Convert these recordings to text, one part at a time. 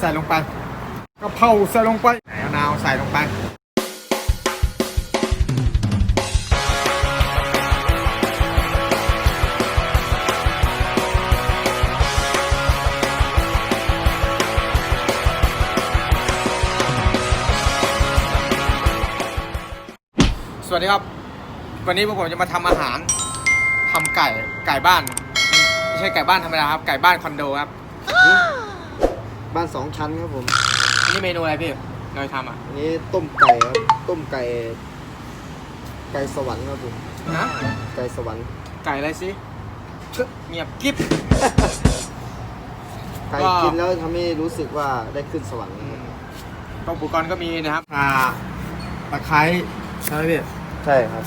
ใส่ลงไปกะเพราใส่ลงไปไหนมะนาวใส่ลงไปสวัสดีครับ วันนี้พวกผมจะมาทำอาหารทำไก่ไก่บ้าน ไม่ใช่ไก่บ้านธรรมดาครับ ไก่บ้านคอนโดครับ บ้านสองชั้นครับผมอันนี่เมนูอะไรพี่เราทำอะอันนี้ต้มไก่ครับต้มไก่ ไก่สวรรค์ครับผมนะไก่สวรรค์ไก่อะไรสิเชอะเงียบกิ๊บ ไก่ก็ กินแล้วทำให้รู้สึกว่าได้ขึ้นสวรรค์นะครับก็อุปกรณ์ก็มีนะครับอ่าตะไคร้ใช่ไหมพี่ใช่ครับ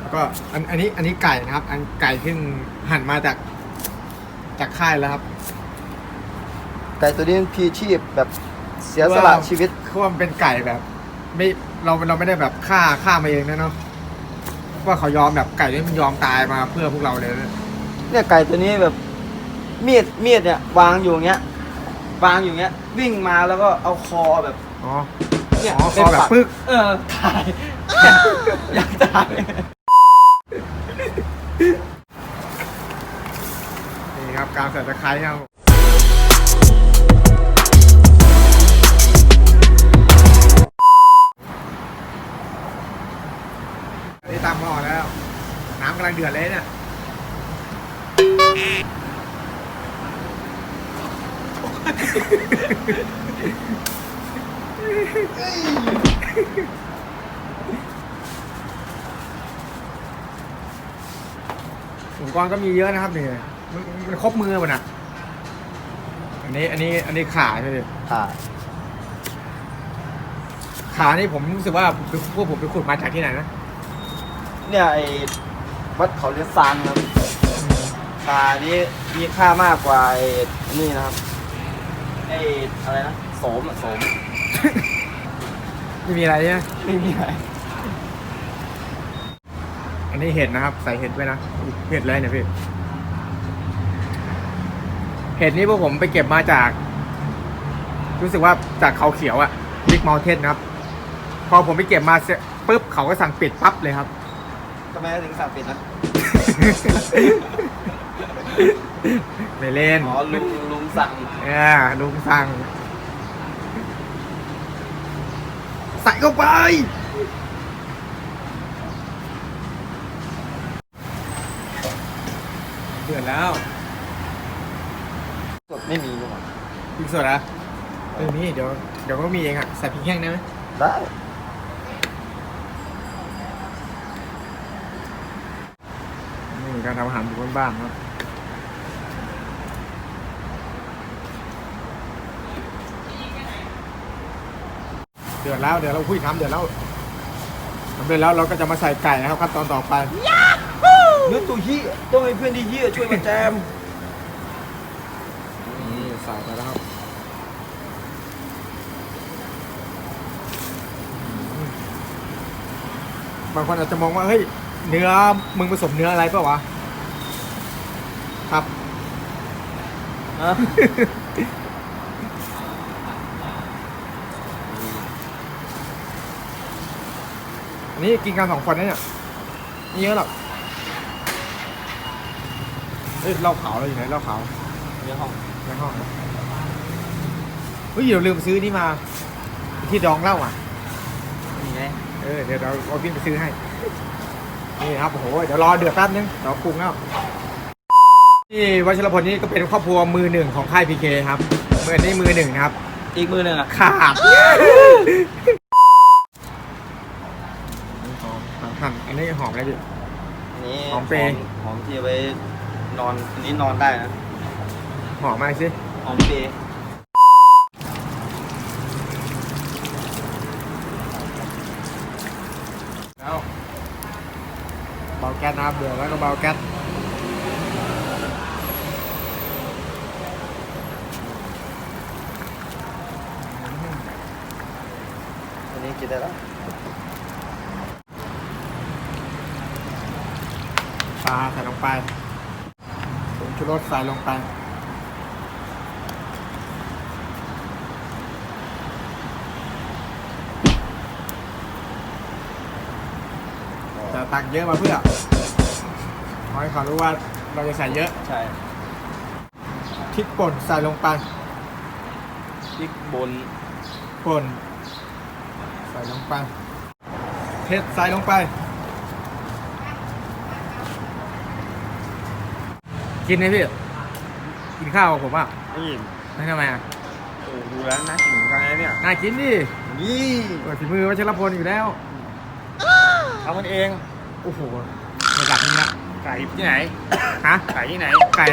แล้วก็อันอันนี้อันนี้ไก่นะครับ อันไก่ที่หั่นมาจากจากค่ายแล้วครับ ไก่ตัวนี้มันพีชีพแบบเสียสละชีวิตคือว่ามันเป็นไก่แบบ ไม่เราเราไม่ได้แบบฆ่าฆ่ามาเองนะเนาะว่าเขายอมแบบไก่นี่มันยอมตายมาเพื่อพวกเราเลยนะเนี่ยไก่ตัวนี้แบบมีดมีดเนี่ยวางอยู่อย่างเงี้ยวางอยู่อย่างเงี้ย วิ่งมาแล้วก็เอาคอแบบอ๋อเนี่ยอ๋อเป็นคอแบบปักปึ๊กเออตายอยากตายนี่ครับการใส่ตะไคร้ครับ กำลังเดือดเลยเนี่ยอุปกรณ์ก็มีเยอะนะครับเนี่ยมันมันครบมือหมดอะอันนี้อันนี้อันนี้ขาใช่ไหมค่ะขานี่ผมรู้สึกว่าพวกผมไปขุดมาจากที่ไหนนะ เนี่ยไอ้ วัดเขาเลียซานครับชานี้มีค่ามากกว่าไอ้นี่นะครับไอ้อะไรนะโสมอะโสมไม่มีอะไรใช่ไหมไม่มีอะไรอันนี้เห็ดนะครับ ใส่เห็ดไว้นะ เห็ดอะไรเนี่ยพี่ เห็ดนี้พวกผมไปเก็บมาจาก รู้สึกว่าจากเขาเขียวอะบิ๊กมอลเทนนะครับ พอผมไปเก็บมาเสร็จปุ๊บเขาก็สั่งปิดปั๊บเลยครับ ทำไมถึงสั่งปิดนะไม่เล่นอ๋อลุงลุงสั่งเออลุงสั่ง ใส่เข้าไป เดือดแล้ว สดไม่มีนี่หว่าพริกสดอะเออนี่เดี๋ยวเดี๋ยวก็มีเองอะใส่พริกแห้งได้ไหมได้ นี่การทำอาหารแบบบ้านๆครับเดือดแล้วเดี๋ยวเราคุยทำเดือดแล้วทำเดือดแล้วเราก็จะมาใส่ไก่นะครับขั้นตอนต่อไปเนื้อตัวเฮียต้องให้เพื่อนที่เฮียช่วยมาแจมนี่ใส่ไปแล้วครับอืมบางคนอาจจะมองว่าเฮ้ย เนื้อมึงผสมเนื้ออะไรเปล่าวะ ครับฮะอันนี้กินกันสองคนนะเนี่ยไม่เยอะหรอกเฮ้ยเหล้าขาวเราอยู่ไหนเหล้าขาวเนื้อห้องในห้องนะเฮ้ยเดี๋ยวลืมซื้อนี่มา ที่ดองเหล้าอะนี่ไง เออเดี๋ยวเราเอาวิ่งไปซื้อให้ นี่ครับโอ้โหเดี๋ยวรอเดือดแป๊บนึงเดี๋ยวปรุงแล้วนี่วัชรพลนี่ก็เป็นครอบครัวมือหนึ่งของค่ายพีเคครับมือนี้มือหนึ่งนะครับ อีกมือหนึ่งอะขาดหอมหั่นอันนี้หอมอะไรดิ อันนี้หอมเปรย์ หอมที่เอาไว้นอนอันนี้นอนได้นะหอมมากสิหอมเปรย์ สนะครับเบื่อแล้วก็เบาแก๊สอันนี้กินได้แล้วปลาใส่ลงไปผงชูรสใส่ลงไปจะตักเยอะมาเพื่อ ขอให้เขารู้ว่าเราจะใส่เยอะใช่พริกป่นใส่ลงไปพริกบนป่น ใส่ลงไปเผ็ดใส่ลงไป กินไหมพี่ กินข้าวกับผมอะนี่ ไม่ทำไมอะโอ้ดูแล้วน่ากินเหมือนกันนะเนี่ยน่ากินดินี่เปิดฝีมือวัชรพลอยู่แล้วทำมันเอง โอ้โหระดับนี้ละ ไก่ที่ไหน ฮะ ไก่ที่ไหน ไก่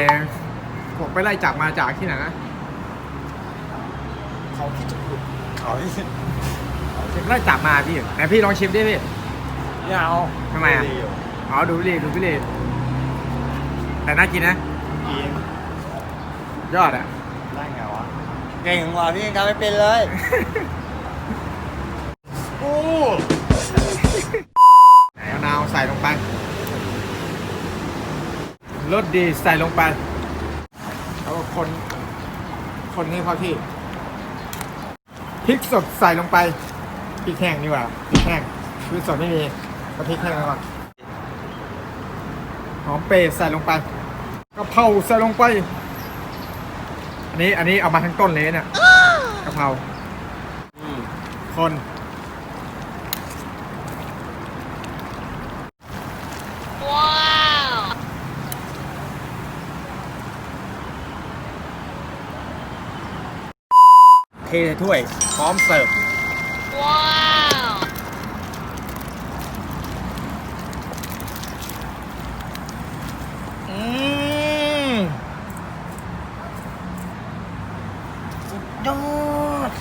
ผมไปไล่จับมาจากที่ไหนนะ เขาคิดจะพูดเขาที่ไล่จับมาพี่ไหนพี่ลองชิมดิพี่ไม่เอาทำไมอะดียู่อ๋อ ดูพี่ลีดูพี่ลีแต่น่ากินนะกินยอดอะ ได้ไงวะ เก่งกว่าพี่ยังทำไม่เป็นเลย สดีใส่ลงไปแล้วคน คนให้เข้าที่พริกสดใส่ลงไปพริกแห้งดีกว่าพริกแห้งพริกสดไม่มีก็พริกแห้งก่อนหอมเปรย์ใส่ลงไปกะเพราใส่ลงไป อันนี้อันนี้เอามาทั้งต้นเลยเนี่ยกะเพราคน เทใส่ถ้วย พร้อมเสิร์ฟอืมยอด